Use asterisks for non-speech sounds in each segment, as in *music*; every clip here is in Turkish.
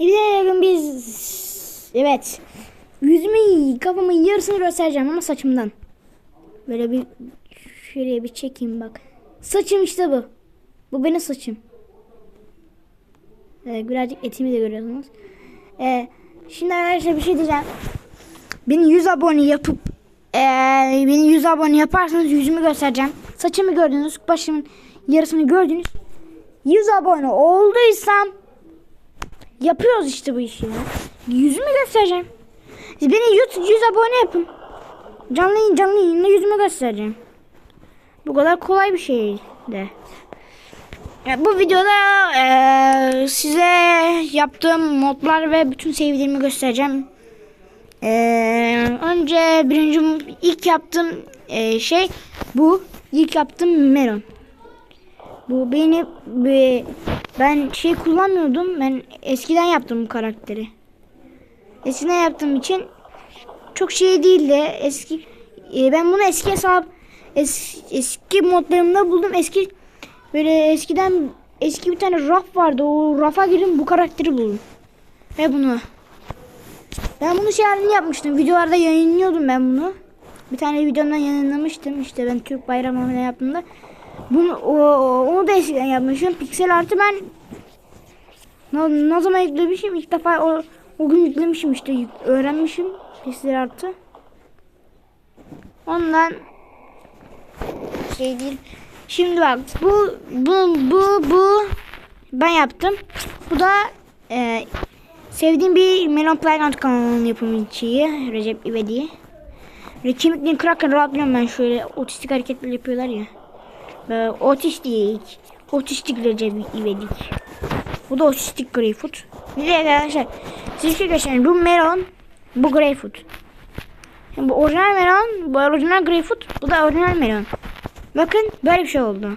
Hepinize bugün biz evet yüzümü kafamın yarısını göstereceğim ama saçımdan. Böyle bir şuraya bir çekeyim bak. Saçım işte bu. Bu benim saçım. Evet, birazcık etimi de görüyorsunuz. Ee, şimdi arkadaşlar bir şey diyeceğim. Beni 100 abone yapıp ee, beni 100 abone yaparsanız yüzümü göstereceğim. Saçımı gördünüz, başımın yarısını gördünüz. 100 abone olduysam Yapıyoruz işte bu işi ya. Yüzümü göstereceğim. Beni 100, 100 abone yapın. Canlı yayın canlı yayında yüzümü göstereceğim. Bu kadar kolay bir şey de. Ya bu videoda eee, size yaptığım modlar ve bütün sevdiğimi göstereceğim. Eee, önce birinci ilk yaptığım eee, şey bu. İlk yaptığım melon. Bu beni be- ben şey kullanmıyordum. Ben eskiden yaptım bu karakteri. Eskiden yaptığım için çok şey değildi. Eski e, ben bunu eski hesap es, eski modlarımda buldum. Eski böyle eskiden eski bir tane raf vardı. O rafa girdim bu karakteri buldum. Ve bunu. Ben bunu şey halinde yapmıştım. Videolarda yayınlıyordum ben bunu. Bir tane videomdan yayınlamıştım. İşte ben Türk bayramı falan yaptığımda. Bunu o, onu da eskiden yapmışım. Piksel artı ben ne, ne zaman yüklemişim? İlk defa o, o gün yüklemişim işte. Öğrenmişim piksel artı. Ondan şey değil. Şimdi bak bu bu bu bu ben yaptım. Bu da e, sevdiğim bir Melon Playground kanalının yapımcıyı Recep İvedi. Böyle kemiklerini kırarken rahatlıyorum ben şöyle otistik hareketler yapıyorlar ya. Böyle otistik. Otistik Recep İvedik. Bu da otistik Greyfoot. Bir de arkadaşlar bir şey göstereyim. Bu melon, bu. Şimdi bu orijinal melon, bu orijinal Greyfoot, bu da orijinal melon. Bakın böyle bir şey oldu.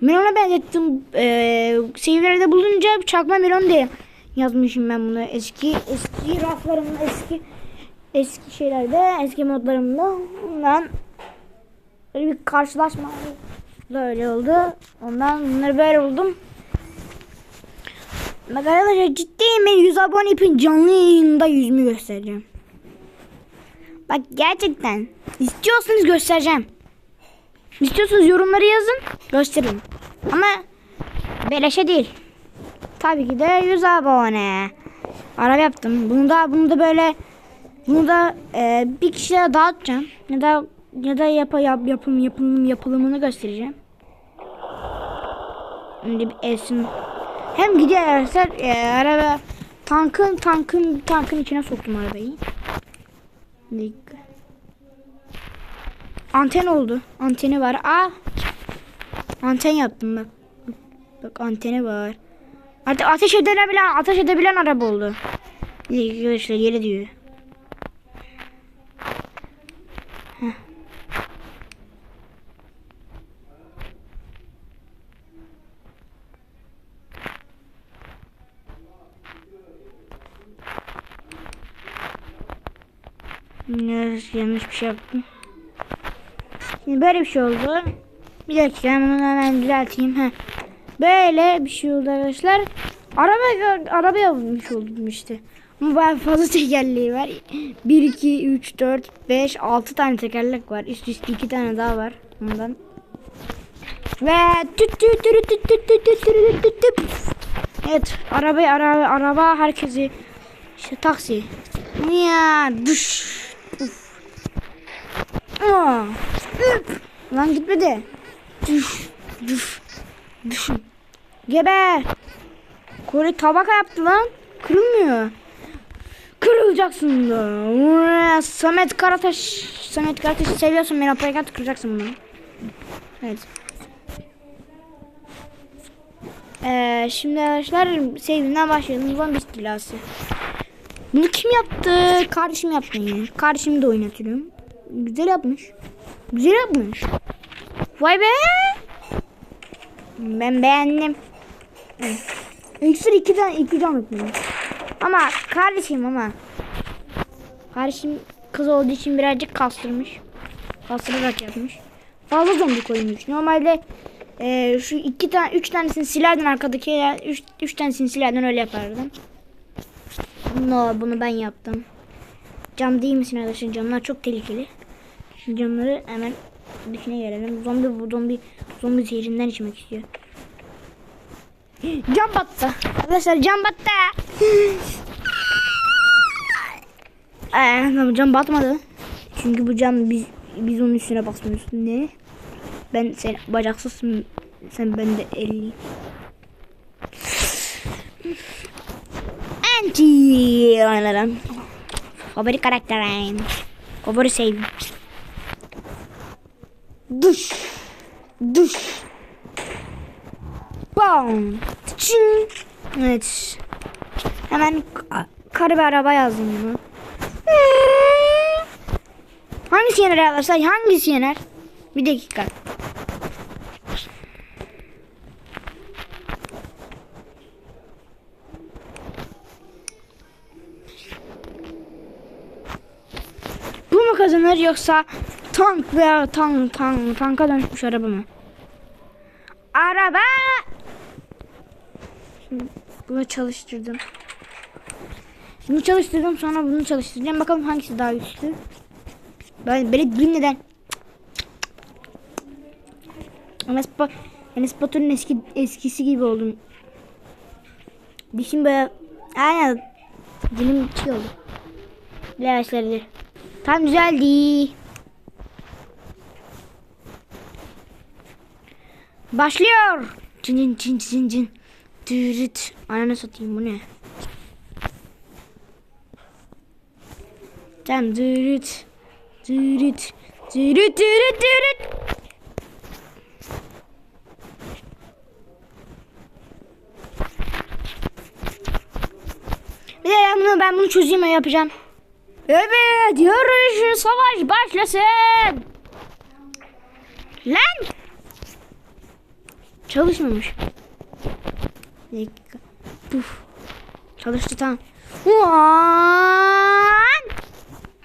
Melona benzettim. Ee, seviyelerde bulunca çakma melon diye yazmışım ben bunu. Eski eski raflarımda eski eski şeylerde eski modlarımda bundan böyle bir karşılaşma böyle oldu. Ondan bunları böyle buldum. Bak arkadaşlar ciddiyim ben 100 abone yapın canlı yayında yüzümü göstereceğim. Bak gerçekten istiyorsanız göstereceğim. İstiyorsanız yorumları yazın göstereyim. Ama beleşe değil. Tabii ki de 100 abone. Araba yaptım. Bunu da bunu da böyle bunu da e, bir kişiye dağıtacağım. Ya da ya da yapa, yap, yapım yapım yapılımını göstereceğim. Esin. Hem gidiyor arkadaşlar e, araba tankın tankın tankın içine soktum arabayı. Anten oldu. Anteni var. Aa. Anten yaptım bak. Bak anteni var. Artık ateş edebilen ateş edebilen araba oldu. Arkadaşlar yere diyor. Bilmiyoruz yanlış bir şey yaptım. Şimdi böyle bir şey oldu. Bir dakika ben bunu hemen düzelteyim. Heh. Böyle bir şey oldu arkadaşlar. Araba araba yapmış oldum işte. Ama bayağı fazla tekerleği var. 1, 2, 3, 4, 5, 6 tane tekerlek var. Üst üste 2 tane daha var. Bundan. Ve Evet araba araba araba herkesi işte taksi. Ya düş. Lan gitmedi. Düş. Düş. Düşün. Geber. Kore tabaka yaptı lan. Kırılmıyor. Kırılacaksın da. Samet Karataş. Samet Karataş'ı seviyorsun. Beni apaykat kıracaksın bunu. Evet. Ee, şimdi arkadaşlar sevdiğimden başlayalım. Zombi istilası. Bunu kim yaptı? Kardeşim yaptı. Kardeşimi de oynatıyorum. Güzel yapmış. Güzel yapmış. Vay be. Ben beğendim. İksir iki tane iki can yapıyor. Ama kardeşim ama. Kardeşim kız olduğu için birazcık kastırmış. Kastırarak yapmış. Fazla zombi koymuş. Normalde e, şu iki tane üç tanesini silerden arkadaki üç, üç tanesini silerden öyle yapardım. No, bunu ben yaptım. Cam değil misin arkadaşlar? Camlar çok tehlikeli. Şu camları hemen dışına gelelim. Zombi bu zombi zombi zehrinden içmek istiyor. *gasps* Cam battı. Arkadaşlar cam battı. *gasps* Ee, cam batmadı. Çünkü bu cam biz biz onun üstüne basmıyoruz. Ne? Ben sen bacaksızsın. Sen ben de elli. *sighs* Anti. Favori karakterim. Favori save. Duş. Duş. Bam. Çin. Evet. Hemen ka- kara bir araba yazdım bunu. Hangisi yener arkadaşlar? Hangisi yener? Bir dakika. Bu mu kazanır yoksa tank veya tank tank tanka dönüşmüş araba mı? Araba. Şimdi bunu çalıştırdım. Bunu çalıştırdım sonra bunu çalıştıracağım. Bakalım hangisi daha güçlü. Ben böyle dilim neden? Enes, Ba- Enes Batur'un eski eskisi gibi oldum. Dişim böyle aynen dilim şey oldu. Yavaşladı. Tam güzeldi. Başlıyor. Cin cin cin cin cin. Dürüt. Ananı satayım bu ne? Tamam dürüt. Dürüt. Dürüt dürüt dürüt. Bir de ben bunu, ben bunu çözeyim yapacağım. Evet yarış savaş başlasın. Lan. Çalışmamış. Bir. Puf. Çalıştı tamam.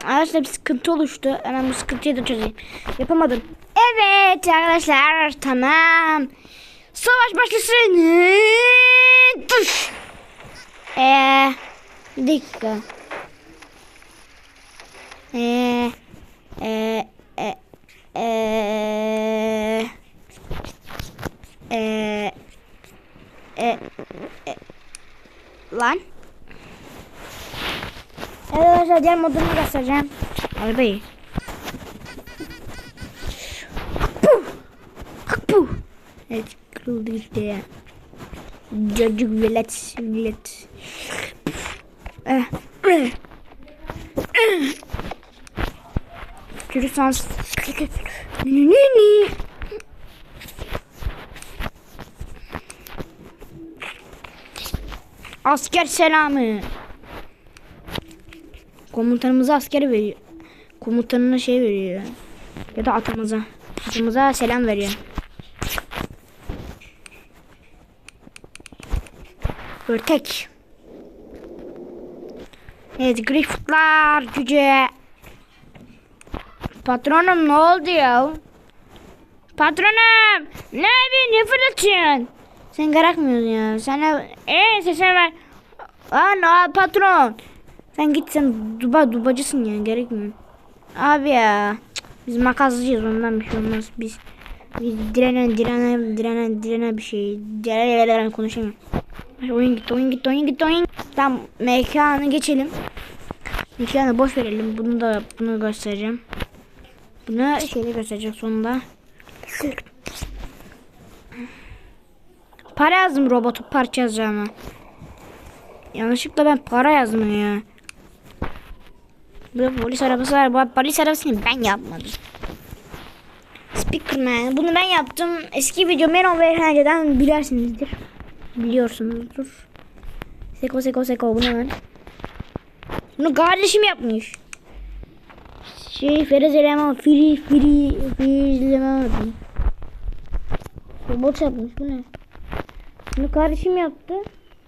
Arkadaşlar bir sıkıntı oluştu. Hemen bu sıkıntıyı da çözeyim. Yapamadım. Evet arkadaşlar tamam. Savaş başlasın. Tuş. Eee. Bir dakika. Eee. Eee. Eee. Eee. Eee. Eee. Lan. Evet arkadaşlar diğer modunu göstereceğim. Arabayı. Puh. Puh. Evet kırıldı gitti ya. Çocuk velet velet. Eh. Eh. Eh. Çocuk sans. Ni Asker selamı. Komutanımıza asker veriyor. Komutanına şey veriyor. Ya da atımıza. Atımıza selam veriyor. Örtek. Evet Griffith'lar cüce. Patronum ne oldu ya? Patronum ne yapıyorsun ne fırlatıyorsun? Sen gerekmiyorsun ya. Sana eee sesini ver. Ana patron. Sen git sen duba dubacısın ya gerekmiyor. Abi ya. Biz makascıyız ondan bir şey olmaz. Biz biz direnen direnen direnen direnen bir şey. Direnen konuşamıyorum. Ay, Oyun gitti oyun gitti oyun gitti oyun. Tamam mekanı geçelim. Mekanı boş verelim. Bunu da bunu göstereceğim. Bunu şeyde göstereceğim sonunda. Para yazdım robotu parça yazacağıma. Yanlışlıkla ben para yazdım ya. Bu polis arabası var. Bu polis arabasını ben yapmadım. Speakerman. Bunu ben yaptım. Eski video Meron ve Eğlence'den bilersinizdir. Biliyorsunuzdur. Seko seko seko bunu ben. Bunu kardeşim yapmış. Şey Ferez Eleman Free Free Free Eleman Robot yapmış bu ne? Bunu kardeşim yaptı.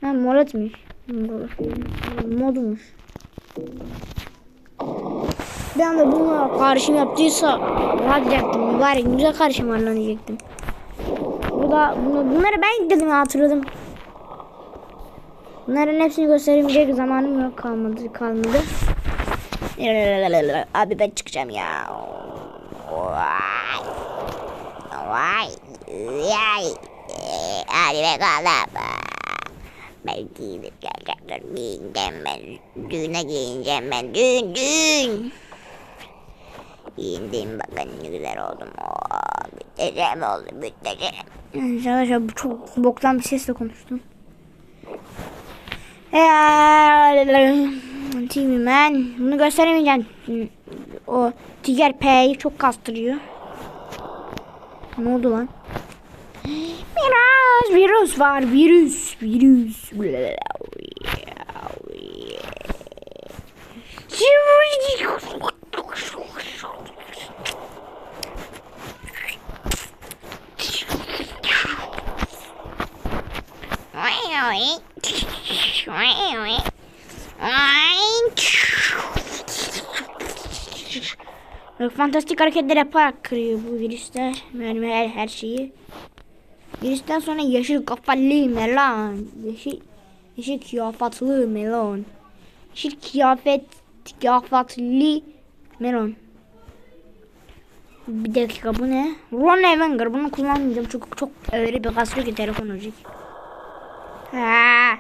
Ha moratmış. Modmuş. Ben de bunu kardeşim yaptıysa var diyecektim. Mübarek güzel kardeşim var diyecektim. Bu da bunu, bunları ben dedim hatırladım. Bunların hepsini gösterebilecek zamanım yok kalmadı kalmadı. Abi ben çıkacağım ya. Vay. Vay. Yay. Hadi be kalama. Ben giyinip gelecekler. Giyineceğim ben. Düğüne giyineceğim ben. Düğün düğün. Giyindim bakın ne güzel oldum. Oo, müteşem oldu müteşem. Arkadaşlar bu çok boktan bir sesle konuştum. TV Man. Bunu gösteremeyeceğim. O Tiger P'yi çok kastırıyor. Ne oldu lan? Virüs var. Virüs. Virüs. Fantastik hareketler yaparak kırıyor bu virüsler. Yani her, her şeyi. Virüsten sonra yeşil kafalı melon. Yeşil, yeşil kıyafetli melon. Yeşil kıyafet kıyafetli melon. Bir dakika bu ne? Ron Evanger bunu kullanmayacağım çok çok öyle bir kasıyor ki telefon olacak. Ha.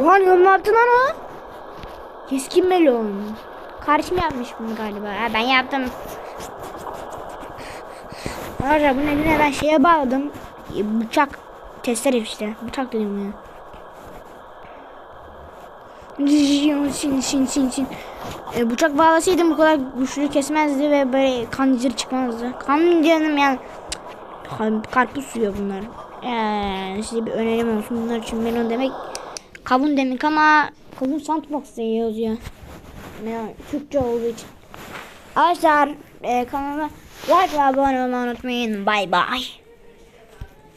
Oha ne yaptın lan? Keskin melon. Karşım yapmış bunu galiba. Ha, ben yaptım. Arkadaşlar bunun eline ben şeye bağladım. E, Bıçak. Testere işte. Bıçak dedim ya. Sin sin sin sin. E, bıçak bağlasaydım bu kadar güçlü kesmezdi ve böyle kan cır çıkmazdı. Kan canım yani. Karpuz suyu bunlar. Ee, size bir önerim olsun bunlar için melon demek kavun demek ama kavun sandbox'ta yazıyor. Yani Türkçe olduğu için. Arkadaşlar e, kanalıma like ve abone olmayı unutmayın. Bye bye.